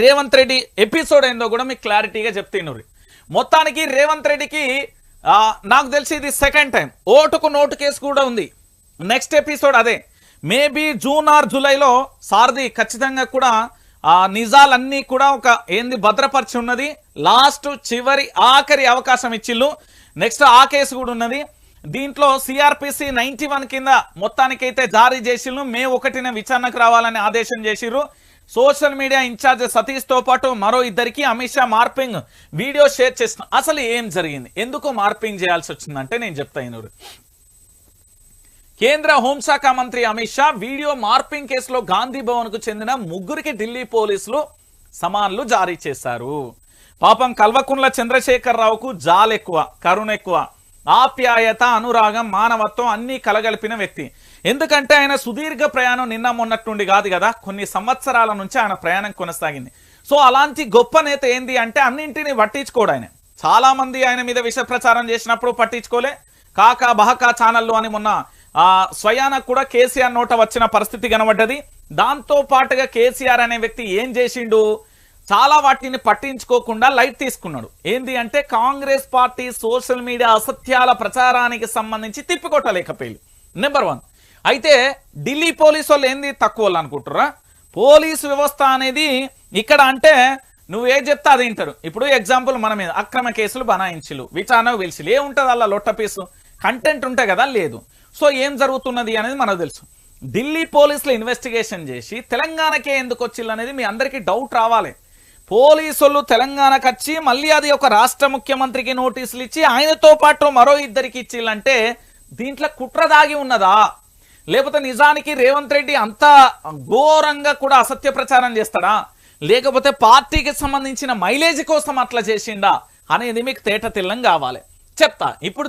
Revanth Reddy episode ఏందో కూడా మీకు క్లారిటీగా చెప్తున్నారు మొత్తానికి రేవంత్ రెడ్డికి నాకు తెలిసి ఇది సెకండ్ టైం. ఓటుకు నోటు కేసు కూడా ఉంది. నెక్స్ట్ ఎపిసోడ్ అదే. మేబీ జూన్ ఆర్ జూలైలో సారథి ఖచ్చితంగా కూడా ఆ నిజాలన్నీ కూడా ఒక ఏంది భద్రపరిచి ఉన్నది. లాస్ట్ చివరి ఆఖరి అవకాశం ఇచ్చిళ్ళు. నెక్స్ట్ ఆ కేసు కూడా ఉన్నది. దీంట్లో సిఆర్పిసి నైన్టీ వన్ కింద మొత్తానికైతే జారీ చేసిళ్ళు. మే ఒకటిన విచారణకు రావాలని ఆదేశం చేసిర్రు. సోషల్ మీడియా ఇన్ఛార్జ్ సతీష్తో పాటు మరో ఇద్దరికి Amit Shah morphing video share చేసిన అసలు ఏం జరిగింది? ఎందుకు మార్పింగ్ చేయాల్సి వచ్చిందంటే నేను చెప్తా కేంద్ర హోంశాఖ మంత్రి అమిత్ షా వీడియో మార్పింగ్ కేసులో గాంధీ భవన్కు చెందిన ముగ్గురికి ఢిల్లీ పోలీసులు సమాన్లు జారీ చేశారు. పాపం కల్వకుంట్ల చంద్రశేఖర్ రావుకు జాలెక్కువ కరుణ ఎక్కువ ఆప్యాయత అనురాగం మానవత్వం అన్నీ కలగలిపిన వ్యక్తి. ఎందుకంటే ఆయన సుదీర్ఘ ప్రయాణం నిన్న మొన్నట్టుండి కాదు కదా కొన్ని సంవత్సరాల నుంచి ఆయన ప్రయాణం కొనసాగింది. సో అలాంటి గొప్ప నేత ఏంది అంటే అన్నింటినీ పట్టించుకోడు ఆయన. చాలా మంది ఆయన మీద విష ప్రచారం చేసినప్పుడు పట్టించుకోలే. కాకా బహకా ఛానళ్ళు అని మొన్న ఆ స్వయాన కూడా కేసీఆర్ నోట వచ్చిన పరిస్థితి కనబడ్డది. దాంతో పాటుగా కేసీఆర్ అనే వ్యక్తి ఏం చేసిండు? చాలా వాటిని పట్టించుకోకుండా లైట్ తీసుకున్నాడు. ఏంది అంటే కాంగ్రెస్ పార్టీ సోషల్ మీడియా అసత్యాల ప్రచారానికి సంబంధించి తిప్పికొట్టలేకపోయింది. నెంబర్ వన్ అయితే ఢిల్లీ పోలీసు వాళ్ళు ఏంది తక్కువ వాళ్ళు అనుకుంటారా పోలీసు వ్యవస్థ అనేది ఇక్కడ అంటే నువ్వు ఏం చెప్తా అది వింటారు. ఇప్పుడు ఎగ్జాంపుల్ మన మీద అక్రమ కేసులు బనాయించులు విచారణ వెలిసిలు ఏముంటుంది అలా లొట్ట పీసు? కంటెంట్ ఉంటే కదా లేదు. సో ఏం జరుగుతున్నది అనేది మనకు తెలుసు. ఢిల్లీ పోలీసులు ఇన్వెస్టిగేషన్ చేసి తెలంగాణకే ఎందుకు వచ్చిల్లు అనేది మీ అందరికీ డౌట్ రావాలి. పోలీసులు తెలంగాణకు వచ్చి మళ్ళీ అది ఒక రాష్ట్ర ముఖ్యమంత్రికి నోటీసులు ఇచ్చి ఆయనతో పాటు మరో ఇద్దరికి ఇచ్చిల్లంటే దీంట్లో కుట్ర దాగి ఉన్నదా? లేకపోతే నిజానికి రేవంత్ రెడ్డి అంత ఘోరంగా కూడా అసత్య ప్రచారం చేస్తాడా? లేకపోతే పార్టీకి సంబంధించిన మైలేజ్ కోసం అట్లా చేసిండా? అనేది మీకు తేట తెల్లం కావాలి. చెప్తా. ఇప్పుడు